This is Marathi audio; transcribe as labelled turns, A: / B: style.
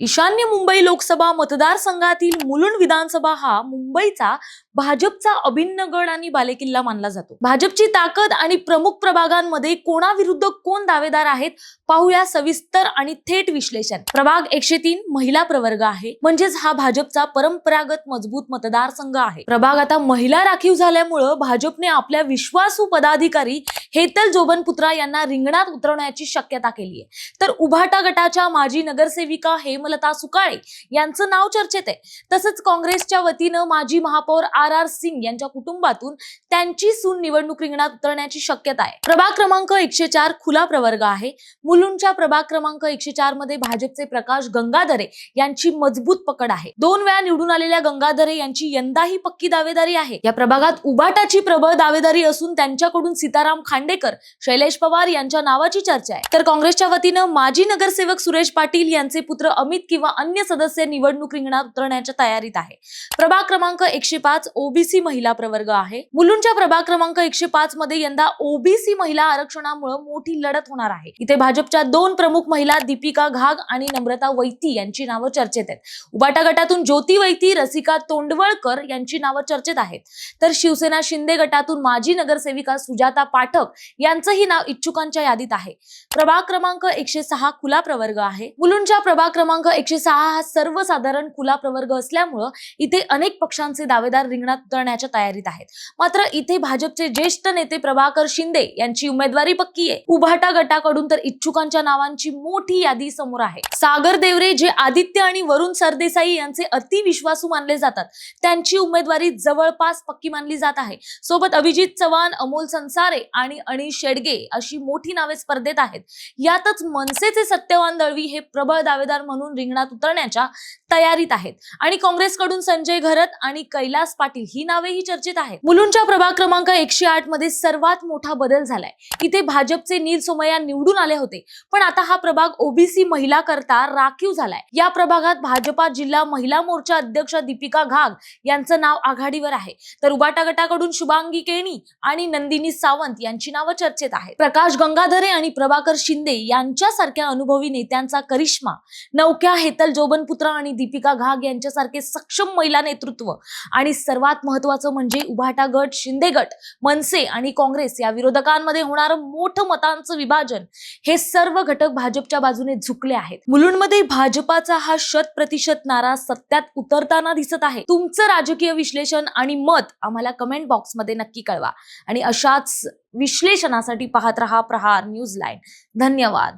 A: ईशान्य मुंबई लोकसभा मतदारसंघातील मुलुंड विधानसभा हा मुंबईचा भाजपचा अभिन्न गड आणि बालेकिल्ला मानला जातो. भाजपची ताकद आणि प्रमुख प्रभागांमध्ये कोणाविरुद्ध कोण दावेदार आहेत पाहूया सविस्तर आणि थेट विश्लेषण. प्रभाग एकशे तीन महिला प्रवर्ग आहे. म्हणजेच हा भाजपचा परंपरागत मजबूत मतदारसंघ आहे. प्रभाग आता महिला राखीव झाल्यामुळं भाजपने आपल्या विश्वासू पदाधिकारी हेतल जोबनपुत्रा यांना रिंगणात उतरवण्याची शक्यता केली आहे तर उभाटा गटाच्या माजी नगरसेविका हेमलता सुकाळे यांचं नाव चर्चेत आहे. तसंच काँग्रेसच्या वतीनं माजी महापौर आर आर सिंग यांच्या कुटुंबातून त्यांची सून निवडणूक रिंगणात उतरण्याची शक्यता आहे. प्रभाग क्रमांक एकशे चार खुला प्रवर्ग आहे. मुलुंडच्या प्रभाग क्रमांक एकशे चारमध्ये भाजपचे प्रकाश गंगाधरे यांची मजबूत पकड आहे. दोन वेळा निवडून आलेल्या गंगाधरे यांची यंदाही पक्की दावेदारी आहे. या प्रभागात उबाटाची प्रबळ दावेदारी असून त्यांच्याकडून सीताराम दांडेकर शैलेश पवार यांच्या नावाची चर्चा आहे. तर काँग्रेसच्या वतीनं माजी नगरसेवक सुरेश पाटील यांचे पुत्र अमित किंवा अन्य सदस्य निवडणूक रिंगणात उतरण्याच्या तयारीत आहे. प्रभाग क्रमांक एकशे पाच ओबीसी महिला प्रवर्ग आहे. मुलुंडच्या प्रभाग क्रमांक एकशे पाच मध्ये यंदा ओबीसी महिला आरक्षणामुळे मोठी लढत होणार आहे. इथे भाजपच्या दोन प्रमुख महिला दीपिका घाग आणि नम्रता वैती यांची नावं चर्चेत आहेत. उबाटा गटातून ज्योती वैती रसिका तोंडवळकर यांची नावं चर्चेत आहेत. तर शिवसेना शिंदे गटातून माजी नगरसेविका सुजाता पाठक यांचंही नाव इच्छुकांच्या यादीत आहे. प्रभाग क्रमांक एकशे सहा खुला प्रवर्ग आहे. मुलुंडच्या प्रभाग क्रमांक एकशे सहा हा सर्वसाधारण खुला प्रवर्ग असल्यामुळं इथे अनेक पक्षांचे दावेदार रिंगणात उतरण्याच्या तयारीत आहेत. मात्र इथे भाजपचे ज्येष्ठ नेते प्रभाकर शिंदे यांची उमेदवारी पक्की आहे. उभाटा गटाकडून तर इच्छुकांच्या नावांची मोठी यादी समोर आहे. सागर देवरे जे आदित्य आणि वरुण सरदेसाई यांचे अतिविश्वासू मानले जातात त्यांची उमेदवारी जवळपास पक्की मानली जात आहे. सोबत अभिजित चव्हाण अमोल संसारे आणि अनिश शेडगे अशी मोठी नावे स्पर्धेत आहेत. यातच मनसेचे सत्यवान दळवी हे प्रबळ दावेदार म्हणून रिंगणात उतरण्याच्या तयारीत आहेत. आणि काँग्रेसकडून संजय घरत आणि कैलास पाटील ही नावेही चर्चेत आहेत. मुलुंडच्या प्रभाग क्रमांक एकशे आठमध्ये सर्वात मोठा बदल झालाय. इथे भाजपचे नील सोमय्या निवडून आले होते. पण आता हा प्रभाग ओबीसी महिला करता राखीव झालाय. या प्रभागात भाजपा जिल्हा महिला मोर्चा अध्यक्ष दीपिका घाग यांचं नाव आघाडीवर आहे. तर उबाटा गटाकडून शुभांगी केणी आणि नंदिनी सावंत यांची यांची नावं चर्चेत आहेत. प्रकाश गंगाधरे आणि प्रभाकर शिंदे यांच्यासारख्या अनुभवी नेत्यांचा करिश्मा नौक्या हेतल जोबनपुत्रा आणि दीपिका घाग यांच्यासारखे सक्षम महिला नेतृत्व आणि सर्वात महत्वाचं म्हणजे उभाटा गट शिंदे गट मनसे आणि काँग्रेस या विरोधकांमध्ये होणारं मोठं मतांचं विभाजन हे सर्व घटक भाजपच्या बाजूने झुकले आहेत. मुलुंडमध्ये भाजपाचा हा शत प्रतिशत नारा सत्यात उतरताना दिसत आहे. तुमचं राजकीय विश्लेषण आणि मत आम्हाला कमेंट बॉक्समध्ये नक्की कळवा. आणि अशाच विश्लेषणासाठी पाहत रहा प्रहार न्यूज लाईन. धन्यवाद.